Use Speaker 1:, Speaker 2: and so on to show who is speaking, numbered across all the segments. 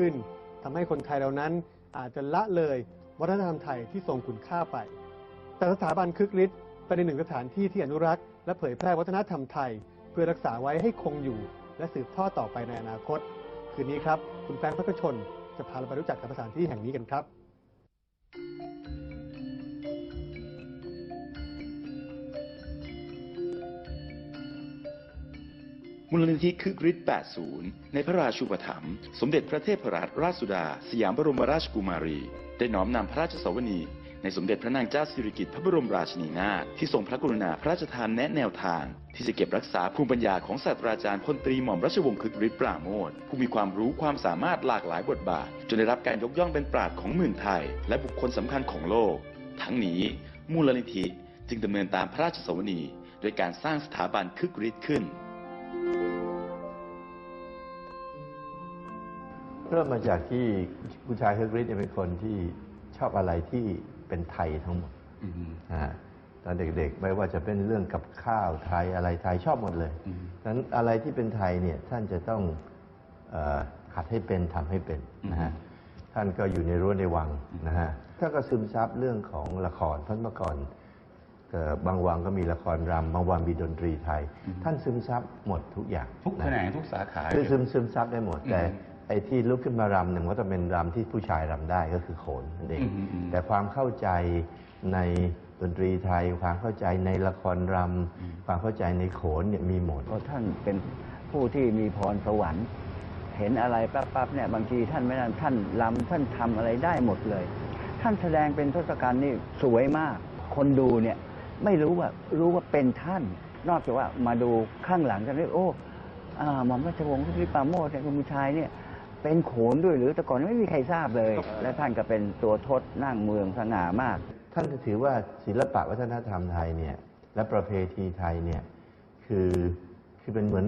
Speaker 1: ขึ้นทำให้คนไทยเหล่านั้นอาจจะละเลยวัฒนธรรมไทยที่ทรงคุณค่าไป แต่สถาบันคึกฤทธิ์เป็นหนึ่งสถานที่ที่อนุรักษ์และเผยแพร่วัฒนธรรมไทย เพื่อรักษาไว้ให้คงอยู่ และสืบทอดต่อไปในอนาคต คืนนี้ครับ คุณแฟรงพักชน จะพาเราไปรู้จักกับสถานที่แห่งนี้กันครับ
Speaker 2: มูลนิธิคึกฤทธิ์ 80 ในพระราชูปถัมภ์สมเด็จพระเทพรัตนราชสุดา สยามบรมราชกุมารี ได้น้อมนำพระราชสวนีในสมเด็จพระนางเจ้าสิริกิติ์พระบรมราชินีนาถที่ทรงพระกรุณาพระราชทานแนะแนวทาง ที่จะเก็บรักษาภูมิปัญญาของศาสตราจารย์พลตรีหม่อมราชวงศ์คึกฤทธิ์ปราโมทผู้มีความรู้ความสามารถหลากหลายบทบาท จนได้รับการยกย่องเป็นปราชญ์ของหมื่นไทย และบุคคลสำคัญของโลก ทั้งนี้ มูลนิธิจึงดำเนินตามพระราชสวนีโดยการสร้างสถาบันคึกฤทธิ์ขึ้น
Speaker 3: เริ่มมาจากที่คุณชายเฮิร์กฤทธิ์เนี่ยเป็นคนที่ชอบอะไรที่เป็นไทยทั้งหมดนะฮะตอนเด็กๆ ไม่ว่าจะเป็นเรื่องกับข้าวไทยอะไรไทยชอบหมดเลย
Speaker 2: อืม
Speaker 3: ดังนั้นอะไรที่เป็นไทยเนี่ยท่านจะต้องเออหัดให้เป็นทำให้เป็นนะฮะท่านก็อยู่ในรั้วในวังนะฮะท่านก็ซึมซับเรื่องของละครเพราะเมื่อก่อนเอ่อ บางวังก็มีละครรำบางวังมีดนตรีไทย ท่านซึมซับหมดทุกอย่าง
Speaker 2: ทุกแขนงทุกสาขา
Speaker 3: คือซึมซึมซับได้หมดแต่
Speaker 2: อืม
Speaker 3: ไอ้ที่ลุกขึ้นมารำหนึ่งว่าจะเป็นรำที่ผู้ชายรำได้ก็คือโขนนั่นเอง
Speaker 2: อืมอืมอืม
Speaker 3: แต่ความเข้าใจในดนตรีไทย ความเข้าใจในละครรำความเข้าใจในโขนเนี่ยมีหมด
Speaker 4: เพราะท่านเป็นผู้ที่มีพรสวรรค์ เห็นอะไรปั๊บๆเนี่ยบางทีท่านไม่นั่นท่านลำท่านทำอะไรได้หมดเลย ท่านแสดงเป็นทศกัณฐ์นี่สวยมาก คนดูเนี่ย ไม่รู้ว่ารู้ว่าเป็นท่าน นอกจากว่ามาดูข้างหลังกันเลยโอ้อ่าหม่อมราชวงศ์พิปราโมทเนี่ยคุณผู้ชายเนี่ยเป็นโขนด้วยหรือแต่ก่อนไม่มีใครทราบเลย และท่านก็เป็นตัวทศนั่งเมืองสง่ามาก
Speaker 3: ท่านจะถือว่าศิลปะวัฒนธรรมไทยเนี่ยและประเพณีไทยเนี่ยคือคือเป็นเหมือน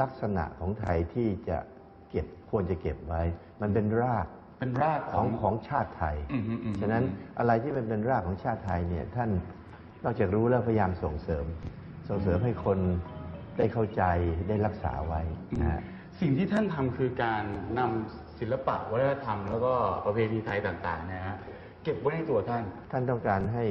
Speaker 3: ลักษณะของไทยที่จะเก็บควรจะเก็บไว้ มันเป็นราก
Speaker 2: เป็นราก
Speaker 3: ของของชาติไทย
Speaker 2: อืมอืมอืม
Speaker 3: ฉะนั้นอะไรที่มันเป็นรากของชาติไทยเนี่ยท่าน นอกจากรู้แล้วพยายามส่งเสริม ส่งเสริมให้คนได้เข้าใจได้รักษาไว้นะฮะ
Speaker 5: สิ่งที่ท่านทำคือการนำศิลปะวัฒนธรรม แล้วก็ประเพณีไทยต่างๆเนะฮะเก็บไว้ในตัวท่าน
Speaker 3: ท่านต้องการให้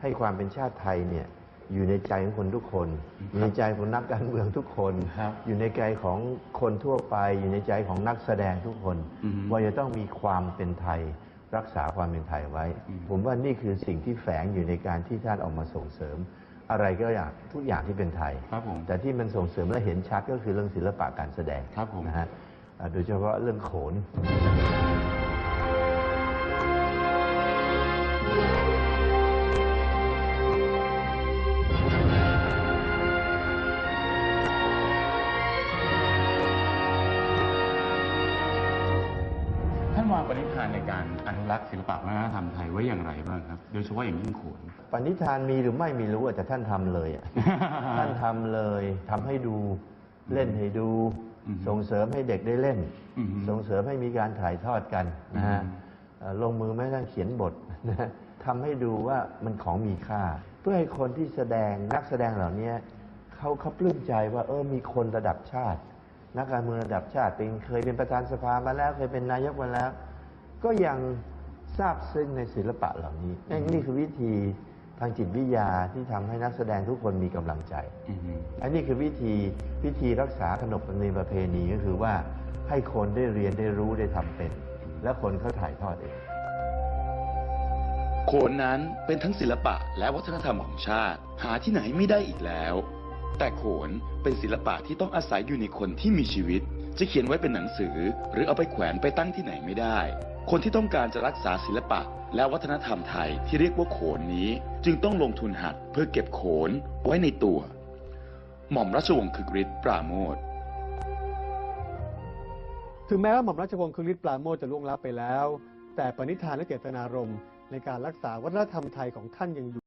Speaker 3: ให้ความเป็นชาติไทยเนี่ยอยู่ในใจของคนทุกคน อยู่ในใจของนักการเมืองทุกคน
Speaker 5: ครับ
Speaker 3: อยู่ในใจของคนทั่วไป อยู่ในใจของนักแสดงทุกคน
Speaker 5: อือฮึ
Speaker 3: ว่าจะต้องมีความเป็นไทย รักษาความเป็นไทยไว้ ผมว่านี่คือสิ่งที่แฝงอยู่ในการที่ท่านออกมาส่งเสริม อะไรก็อย่างทุกอย่างที่เป็นไทย
Speaker 5: ครับผม
Speaker 3: แต่ที่มันส่งเสริมและเห็นชัดก็คือเรื่องศิลปะการแสดง
Speaker 5: ครับผม
Speaker 3: นะฮะอ่าโดยเฉพาะเรื่องโขน
Speaker 5: ปณิธานในการอนุรักษ์ศิลปะวัฒนธรรมไทยไว้อย่างไรบ้างครับ โดยเฉพาะอย่างยิ่งโขน
Speaker 3: ปณิธานมีหรือไม่ไม่รู้อะแต่ท่านทำเลยอะ ท่านทำเลยทำให้ดูเล่นให้ดู
Speaker 5: อืม
Speaker 3: ส่งเสริมให้เด็กได้เล่น
Speaker 5: อืม
Speaker 3: ส่งเสริมให้มีการถ่ายทอดกันนะฮะ
Speaker 5: อืม
Speaker 3: เอ่อลงมือแม้กระทั่งเขียนบทนะฮะทำให้ดูว่ามันของมีค่า เพื่อให้คนที่แสดงนักแสดงเหล่านี้เขาเขาปลื้มใจว่าเออมีคนระดับชาติ นักการเมืองระดับชาติเป็นเคยเป็นประธานสภามาแล้วเคยเป็นนายกมาแล้ว ก็ยังทราบซึ้งในศิลปะเหล่านี้นี่นี่คือวิธีทางจิตวิทยาที่ทำให้นักแสดงทุกคนมีกำลังใจ
Speaker 5: อือฮึ
Speaker 3: อันนี้คือวิธีวิธีรักษาขนบธรรมเนียมประเพณีก็คือว่าให้คนได้เรียนได้รู้ได้ทำเป็น และคนเขาถ่ายทอดเอง
Speaker 2: โขนนั้นเป็นทั้งศิลปะและวัฒนธรรมของชาติ หาที่ไหนไม่ได้อีกแล้ว แต่โขนเป็นศิลปะที่ต้องอาศัยอยู่ในคนที่มีชีวิต จะเขียนไว้เป็นหนังสือ หรือเอาไปแขวนไปตั้งที่ไหนไม่ได้ คนที่ต้องการจะรักษาศิลปะ และวัฒนธรรมไทยที่เรียกว่าโขนนี้ จึงต้องลงทุนหัดเพื่อเก็บโขนไว้ในตัว หม่อมราชวงศ์คึกฤทธิ์ปราโมท
Speaker 1: ถึงแม้ว่าหม่อมราชวงศ์คึกฤทธิ์ปราโมชจะล่วงลับไปแล้ว แต่ปณิธานและเจตนารมณ์ในการรักษาวัฒนธรรมไทยของท่านยังอยู่